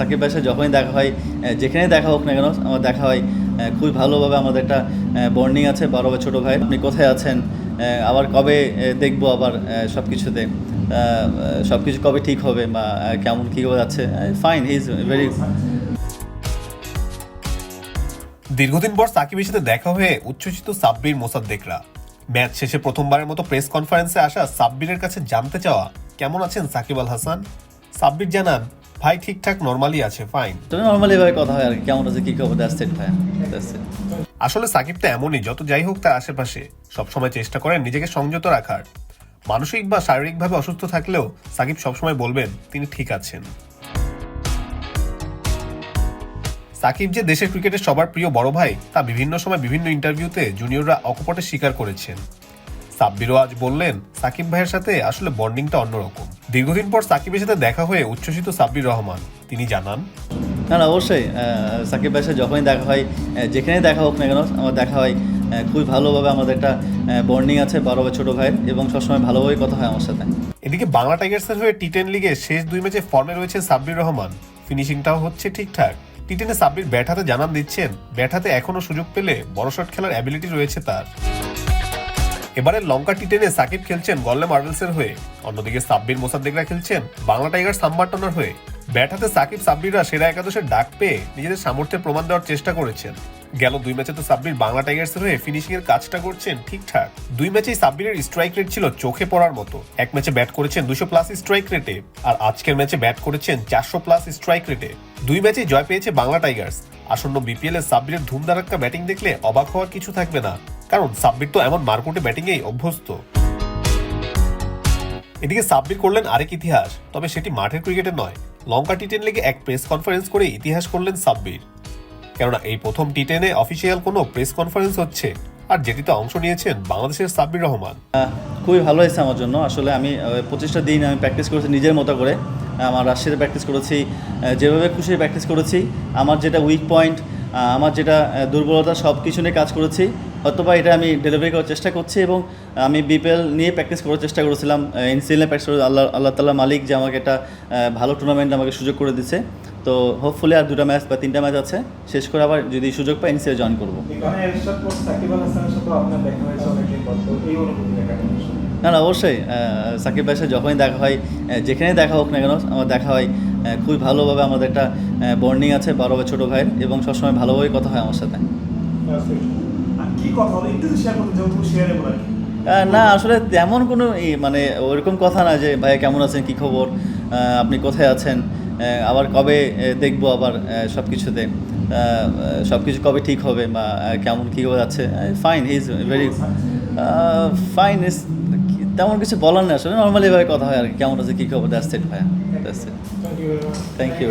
সাকিব ভাইয়ের সাথে যখনই দেখা হয় যেখানেই দেখা হোক না কেন, আমার দেখা হয় খুবই ভালোভাবে আমাদের একটা বর্নিং আছে বড় ভাই ছোটো ভাই আপনি কোথায় আছেন আবার কবে দেখব আবার সব কিছুতে সব কিছু কবে ঠিক হবে বা কেমন কী করে যাচ্ছে ফাইন হি ইজ ভেরি দীর্ঘদিন পর সাকিবের সাথে দেখা হয়ে উচ্ছ্বসিত সাব্বির, মোসাদ্দেকরা। ম্যাচ শেষে প্রথমবারের মতো প্রেস কনফারেন্সে আসা সাব্বিরের কাছে জানতে চাওয়া, কেমন আছেন সাকিব আল হাসান? সাব্বির জানান ভাই ঠিকঠাক নর্মালি আছে ফাইন নর্মালি এভাবে কথা হয় আর কি, কেমন আছে কী খবর? দ্যাটস ইট ভাই দ্যাটস ইট আসলে সাকিব তো এমনই যত যাই হোক তার আশেপাশে সবসময় চেষ্টা করেন নিজেকে সংযত রাখার। মানসিক বা শারীরিকভাবে অসুস্থ থাকলেও সাকিব সবসময় বলবেন তিনি ঠিক আছেন। সাকিব যে দেশের ক্রিকেটের সবার প্রিয় বড় ভাই তা বিভিন্ন সময় বিভিন্ন ইন্টারভিউতে জুনিয়ররা অকপটে স্বীকার করেছেন। সাব্বিরও আজ বললেন সাকিব ভাইয়ের সাথে আসলে বন্ডিংটা অন্যরকম। দীর্ঘদিন পর সাকিবের সাথে দেখা হয়ে উচ্ছ্বসিত সাব্বির রহমান। তিনি জানান না না অবশ্যই সাকিব ভাইয়ের সাথে যখনই দেখা হয় যেখানেই দেখা হোক না কেন আমার দেখা হয় খুবই ভালোভাবে আমাদের একটা বন্ডিং আছে বড় বা ছোটো ভাইয়ের এবং সবসময় ভালোভাবেই কথা হয় আমার সাথে। এদিকে বাংলা টাইগার্সের হয়ে টি টেন লিগে শেষ দুই ম্যাচে ফর্মে রয়েছে সাব্বির রহমান। ফিনিশিংটাও হচ্ছে ঠিকঠাক। টি টেনে সাব্বির ব্যাট হাতে জানান দিচ্ছেন ব্যাট হাতে এখনও সুযোগ পেলে বড় শট খেলার অ্যাবিলিটি রয়েছে তার। এবারে লঙ্কা টি টেনে সাকিব খেলছেন গল্লে মার্বেলসের হয়ে। অন্যদিকে সাব্বির মোসাদ্দেকরা খেলছেন বাংলা টাইগার সাম্বাটনার হয়ে। ব্যাট হাতে সাকিব সাব্বিররা সেরা একাদশের ডাক পেয়ে নিজেদের সামর্থ্যের প্রমাণ দেওয়ার চেষ্টা করেছেন। গেল দুই ম্যাচে তো সাব্বির বাংলা টাইগার্সের হয়ে ফিনিশিং এর কাজটা করছেন ঠিকঠাক। দুই ম্যাচেই সাব্বিরের স্ট্রাইক রেট ছিল চোখে পড়ার মতো। এক ম্যাচে ব্যাট করেছেন দুশো প্লাস স্ট্রাইক রেটে আর আজকের ম্যাচে ব্যাট করেছেন চারশো প্লাস স্ট্রাইক রেটে। দুই ম্যাচেই জয় পেয়েছে বাংলা টাইগার্স। আসন্ন বিপিএল এ সাব্বিরের ধুমধারাক্কা ব্যাটিং দেখলে অবাক হওয়ার কিছু থাকবে না। কারণ সাব্বির তো এমন মারকুটে ব্যাটিংয়েই অভ্যস্ত। এদিকে সাব্বির করলেন আরেক ইতিহাস, তবে সেটি মাঠের ক্রিকেটে নয়। লঙ্কা টি টেন লিগে এক প্রেস কনফারেন্স করে ইতিহাস করলেন সাব্বির। কেননা এই প্রথম টি টেনে অফিসিয়াল কোনো প্রেস কনফারেন্স হচ্ছে, আর যেটিতে অংশ নিয়েছেন বাংলাদেশের সাব্বির রহমান। খুবই ভালো হয়েছে আমার জন্য। আসলে আমি পঁচিশটা দিন আমি প্র্যাকটিস করেছি নিজের মতো করে। আমার রাজশাহীতে প্র্যাকটিস করেছি যেভাবে খুশি প্র্যাকটিস করেছি। আমার যেটা উইক পয়েন্ট আমার যেটা দুর্বলতা সব কিছু নিয়ে কাজ করেছি। হয়তোবা এটা আমি ডেলিভারি করার চেষ্টা করছি এবং আমি বিপিএল নিয়ে প্র্যাকটিস করার চেষ্টা করেছিলাম এনসিএলে প্র্যাকটিস করে আল্লাহ আল্লাহ তাল্লাহ মালিক যে আমাকে একটা ভালো টুর্নামেন্ট আমাকে সুযোগ করে দিচ্ছে তো হোপফুলি আর দুটো ম্যাচ বা তিনটা ম্যাচ আছে। শেষ করে আবার যদি সুযোগ পাই এনসিএ জয়েন করব? না না অবশ্যই সাকিব ভাইয়ের সাথে যখনই দেখা হয় যেখানেই দেখা হোক না কেন আমার দেখা হয় খুবই ভালোভাবে আমাদের একটা বর্নিং আছে বড় বা ছোটো ভাইয়ের এবং সবসময় ভালোভাবেই কথা হয় আমার সাথে। আর কি কথা হলো একটু শেয়ার করতে যেহেতু শেয়ারে বলা না আসলে তেমন কোনো ই, মানে ওইরকম কথা না যে ভাইয়া কেমন আছেন? কী খবর? আপনি কোথায় আছেন? আবার কবে দেখব আবার সব কিছুতে সব কিছু কবে ঠিক হবে বা কেমন কী করে যাচ্ছে? Fine he is very fine is তেমন কিছু বলার নেই আসলে। নর্মালি এভাবে কথা হয় আর কি। কেমন আছে কী খবর? দ্যাটস ইট ভাইয়া। That's it thank you thank you